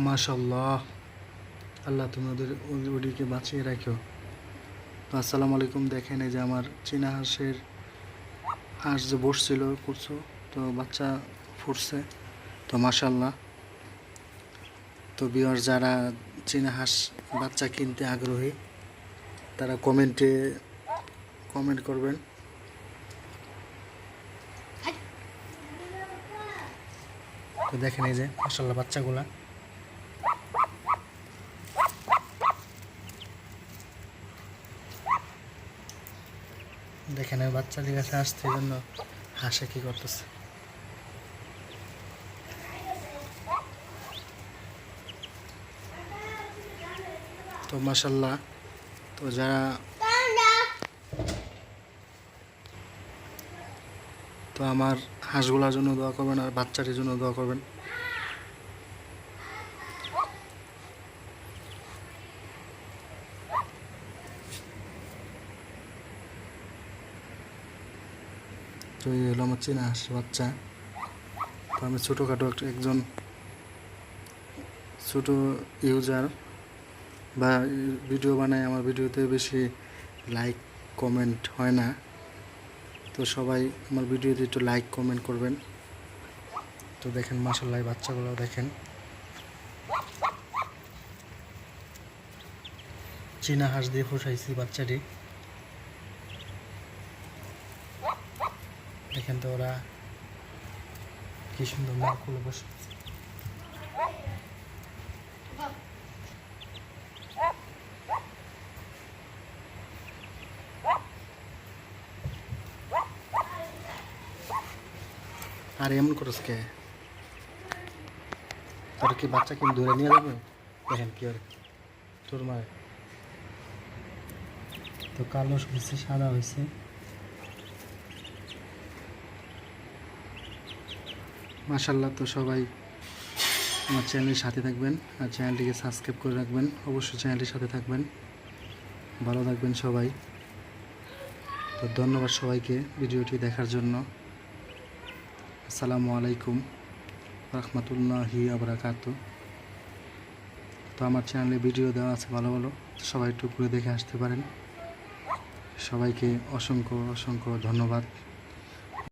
মাশাল্লাহ আল্লাহ তুমি ওদের ওদের- বাঁচিয়ে রাখো। তো আসসালামু আলাইকুম, দেখেন এই যে আমার চীনা হাঁসের হাঁস যে বসছিল করছ তো বাচ্চা ফুটছে, তো মাশাল্লাহ তো বিয়ার যারা চীনা হাঁস বাচ্চা কিনতে আগ্রহী, তারা কমেন্টে কমেন্ট করবেন। তো দেখেন এই যে মাশাল্লাহ বাচ্চাগুলা। দেখেন এই বাচ্চাদের কাছে আসতে জন্য হাসে কি করতেছে। তো মাসাল্লাহ তো যারা তো আমার হাঁসগুলার জন্য দোয়া করবেন আর বাচ্চাটির জন্য দোয়া করবেন। তো এই হলো আমার চেনা হাঁস বাচ্চা। তো আমি ছোটোখাটো একজন ছোটো ইউজার বা ভিডিও বানাই, আমার ভিডিওতে বেশি লাইক কমেন্ট হয় না। তো সবাই আমার ভিডিওতে একটু লাইক কমেন্ট করবেন। তো দেখেন মাসাল্লাহ বাচ্চাগুলো দেখেন। চীনা হাঁস দিয়ে ফুসাইছি বাচ্চাটি। দেখেন তো ওরা কি সুন্দর মার খুলে বসে। আর এমন করস কে? তোর কি বাচ্চা কি দূরে নিয়ে যাবে? দেখেন কি আর তোর মায়ের। তো কালো হয়েছে সাদা হয়েছে। মাশাল্লাহ তো সবাই আমার চ্যানেলের সাথে থাকবেন আর চ্যানেলটিকে সাবস্ক্রাইব করে রাখবেন। অবশ্যই চ্যানেলটির সাথে থাকবেন। ভালো থাকবেন সবাই। তো ধন্যবাদ সবাইকে ভিডিওটি দেখার জন্য। আসসালামু আলাইকুম রহমতুল্লাহি আবরাকাত তো আমার চ্যানেলে ভিডিও দেওয়া আছে ভালো ভালো সবাই একটু ঘুরে দেখে আসতে পারেন। সবাইকে অসংখ্য অসংখ্য ধন্যবাদ।